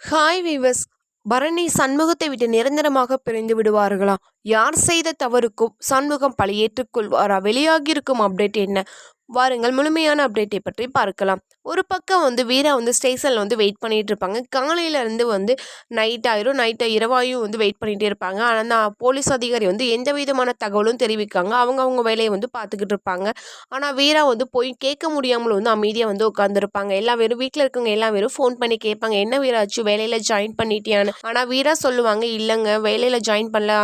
Hi viewers Bharani சண்முகத்தை விட்டு நிரந்தரமாக பிரிந்து விடுவார்களா? யார் செய்த தவறுக்கும் சண்முகம் பழையேற்றுக்கொள்வாரா வெளியாகியிருக்கும் அப்டேட் என்ன? வாருங்கள். முழுமையான அப்டேட்டை பற்றி பார்க்கலாம். ஒரு பக்கம் வந்து வீரா வந்து ஸ்டேஷனில் வந்து வெயிட் பண்ணிகிட்டு இருப்பாங்க. காலையிலேருந்து வந்து நைட் ஆயிரும். நைட்டு இரவாயும் வந்து வெயிட் பண்ணிகிட்டே இருப்பாங்க. ஆனால் நான் போலீஸ் அதிகாரி வந்து எந்த விதமான தகவலும் தெரிவிக்காங்க அவங்க அவங்க வேலையை வந்து பார்த்துக்கிட்டு இருப்பாங்க. ஆனால் வீரா வந்து போய் கேட்க முடியாமல் வந்து அமைதியாக வந்து உட்காந்துருப்பாங்க எல்லா பேரும் வீட்டில் இருக்கவங்க எல்லா பேரும் ஃபோன் பண்ணி கேட்பாங்க. என்ன வீராச்சு வேலையில் ஜாயின் பண்ணிட்டியான்னு? ஆனால் வீரா சொல்லுவாங்க இல்லைங்க. வேலையில் ஜாயின் பண்ணல.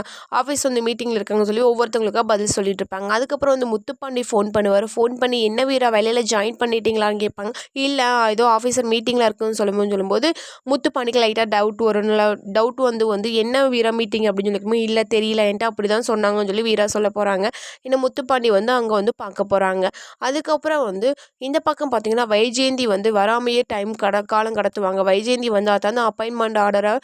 ஆஃபீஸ் வந்து மீட்டிங்கில் இருக்காங்க சொல்லி ஒவ்வொருத்தவங்களுக்காக பதில் சொல்லிட்டு இருப்பாங்க. அதுக்கப்புறம் வந்து முத்துப்பாண்டி ஃபோன் பண்ணுவார். ஃபோன் பண்ணி என்ன வீரா வேலையில் ஜாயின் பண்ணிட்டீங்களான்னு கேட்பாங்க. இல்லை ஏதோ ஆஃபீஸர் மீட்டிங்கில் இருக்குன்னு சொல்லும்போது சொல்லும்போது முத்துப்பாண்டிக்கு லைட்டாக டவுட் வரும்ல டவுட் வந்து வந்து என்ன வீரா மீட்டிங் அப்படின்னு சொல்லிக்கும்போது இல்லை தெரியல என்கிட்ட அப்படி தான் சொன்னாங்கன்னு சொல்லி வீரா சொல்ல போகிறாங்க இன்னும் முத்துப்பாண்டி வந்து அங்கே வந்து பார்க்க போகிறாங்க அதுக்கப்புறம் வந்து இந்த பக்கம் பார்த்தீங்கன்னா வைஜெயந்தி வந்து வராமையே டைம் கட காலம் கடத்துவாங்க. வைஜெயந்தி வந்து அதான் அப்பாயின்மெண்ட் ஆர்டரை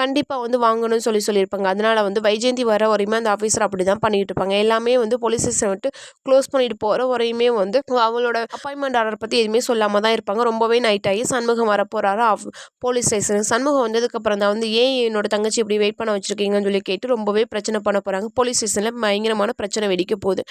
கண்டிப்பாக வந்து வாங்கணும்னு சொல்லி சொல்லியிருப்பாங்க. அதனால் வந்து வைஜெயந்தி வர வரையுமே அந்த ஆஃபீஸர் அப்படி தான் பண்ணிகிட்டு இருப்பாங்க. எல்லாமே வந்து போலீஸ் ஸ்டேஷன் விட்டு க்ளோஸ் பண்ணிட்டு போகிற வரையுமே வந்து அவளோட அப்பாயின்மெண்ட் ஆர்டர் பற்றி எதுவுமே சொல்லாமல் தான் இருப்பாங்க. ரொம்பவே நைட் ஆகி சண்முகம் வர போகிறாரு போலீஸ் ஸ்டேஷன் சண்முகம் வந்ததுக்கப்புறம் தான் வந்து ஏன் என்னோட தங்கச்சி இப்படி வெயிட் பண்ண வச்சுருக்கீங்கன்னு சொல்லி கேட்டு ரொம்பவே பிரச்சனை பண்ண போகிறாங்க போலீஸ் ஸ்டேஷனில் பயங்கரமான பிரச்சனை வெடிக்க போகுது.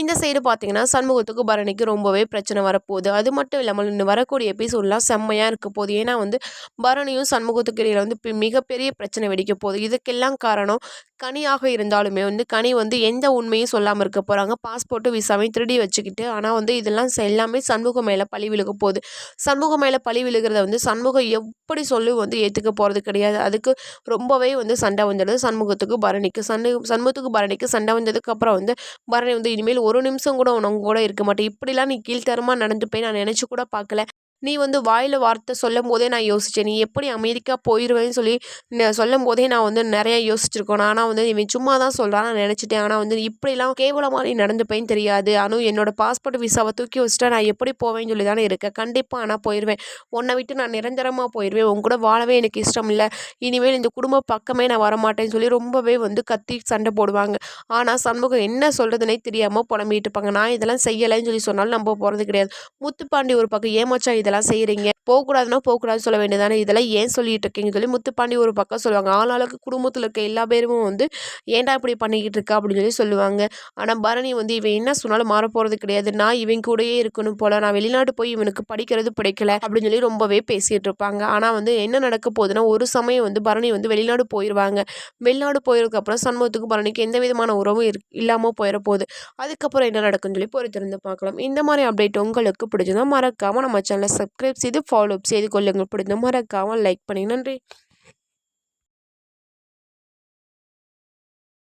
இந்த சைடு பார்த்தீங்கன்னா சண்முகத்துக்கு பரணிக்கு ரொம்பவே பிரச்சனை வரப்போகுது. அது மட்டும் இல்லாமல் இன்னும் வரக்கூடிய எபிசோட்லாம் செம்மையாக இருக்க போகுது. ஏன்னா வந்து பரணியும் சண்முகத்துக்கு இடையில் வந்து மிகப்பெரிய பிரச்சனை வெடிக்க போகுது. இதுக்கெல்லாம் காரணம் கனியாக இருந்தாலுமே வந்து கனி வந்து எந்த உண்மையும் சொல்லாமல் இருக்க போகிறாங்க பாஸ்போர்ட்டு விசாவையும் திருடி வச்சுக்கிட்டு ஆனால் வந்து இதெல்லாம் எல்லாமே சண்முகம் மேலே பழி விழுக போகுது. சண்முகம் மேலே பழி விழுகிறத வந்து சண்முகம் எப்படி சொல்லி வந்து ஏற்றுக்க போகிறது கிடையாது. அதுக்கு ரொம்பவே வந்து சண்டை வந்துடுது சண்முகத்துக்கு பரணிக்கு. சண்டு சண்முகத்துக்கு பரணிக்கு சண்டை வந்ததுக்கப்புறம் வந்து பரணி வந்து இனிமேல் ஒரு நிமிஷம் கூட உனக்கு கூட இருக்க மாட்டேன். இப்படிலாம் நீ கீழ்த்தரமாக நடந்துப்பேன் நான் நினச்சி கூட பார்க்கல. நீ வந்து வாயில் வார்த்தை சொல்லும் போதே நான் யோசித்தேன் நீ எப்படி அமெரிக்கா போயிடுவேன்னு சொல்லி சொல்லும் போதே நான் வந்து நிறைய யோசிச்சிருக்கேன் ஆனால் வந்து இவன் சும்மா தான் சொல்கிறான் நான் நினச்சிட்டேன். ஆனால் வந்து இப்படிலாம் கேவலமாக நீ நடந்துப்பேன்னு தெரியாது. ஆனால் என்னோடய பாஸ்போர்ட் விசாவை தூக்கி வச்சுட்டா நான் எப்படி போவேன்னு சொல்லி தானே இருக்கேன் கண்டிப்பாக ஆனால் போயிடுவேன் உன்னை விட்டு நான் நிரந்தரமாக போயிடுவேன் உன் கூட வாழவே எனக்கு இஷ்டம் இல்லை. இனிமேல் இந்த குடும்ப பக்கமே நான் வரமாட்டேன்னு சொல்லி ரொம்பவே வந்து கத்தி சண்டை போடுவாங்க. ஆனால் சண்முகம் என்ன சொல்கிறதுனே தெரியாமல் புலம்பிட்டு இருப்பாங்க. நான் இதெல்லாம் செய்யலைன்னு சொல்லி சொன்னாலும் நம்ப போகிறது கிடையாது. முத்துப்பாண்டி ஒரு பக்கம் ஏமாச்சா இதெல்லாம் இதெல்லாம் செய்கிறீங்க போகக்கூடாதுன்னா போகக்கூடாதுன்னு சொல்ல வேண்டியதானே இதெல்லாம் ஏன் சொல்லிட்டு இருக்கீங்கன்னு சொல்லி முத்துப்பாண்டி ஒரு பக்கம் சொல்லுவாங்க. ஆளாளுக்கு குடும்பத்தில் இருக்க எல்லா பேரும் வந்து ஏன்டா இப்படி பண்ணிக்கிட்டு இருக்கா? அப்படின்னு சொல்லி சொல்லுவாங்க. ஆனால் பரணி வந்து இவன் என்ன சொன்னாலும் மாற போகிறது கிடையாது. நான் இவன் கூடயே இருக்கணும் போல. நான் வெளிநாட்டு போய் இவனுக்கு படிக்கிறது பிடிக்கல. அப்படின்னு சொல்லி ரொம்பவே பேசிகிட்டு இருப்பாங்க. ஆனால் வந்து என்ன நடக்க போகுதுன்னா ஒரு சமயம் வந்து பரணி வந்து வெளிநாடு போயிடுவாங்க வெளிநாடு போயிருக்கப்புறம் சண்முகத்துக்கு பரணிக்கு எந்த விதமான உறவும் இரு இல்லாமல் போயிட போகுது. அதுக்கப்புறம் என்ன நடக்குன்னு சொல்லி பொறுத்திருந்து பார்க்கலாம். இந்த மாதிரி அப்டேட் உங்களுக்கு பிடிச்சதுன்னா மறக்காமல் நம்ம சேனலை சப்ஸ்கிரைப் செய்து ஃபாலோ செய்து கொள்ளுங்கள். பிடித்த மறக்காமல் லைக் பண்ணி நன்றி.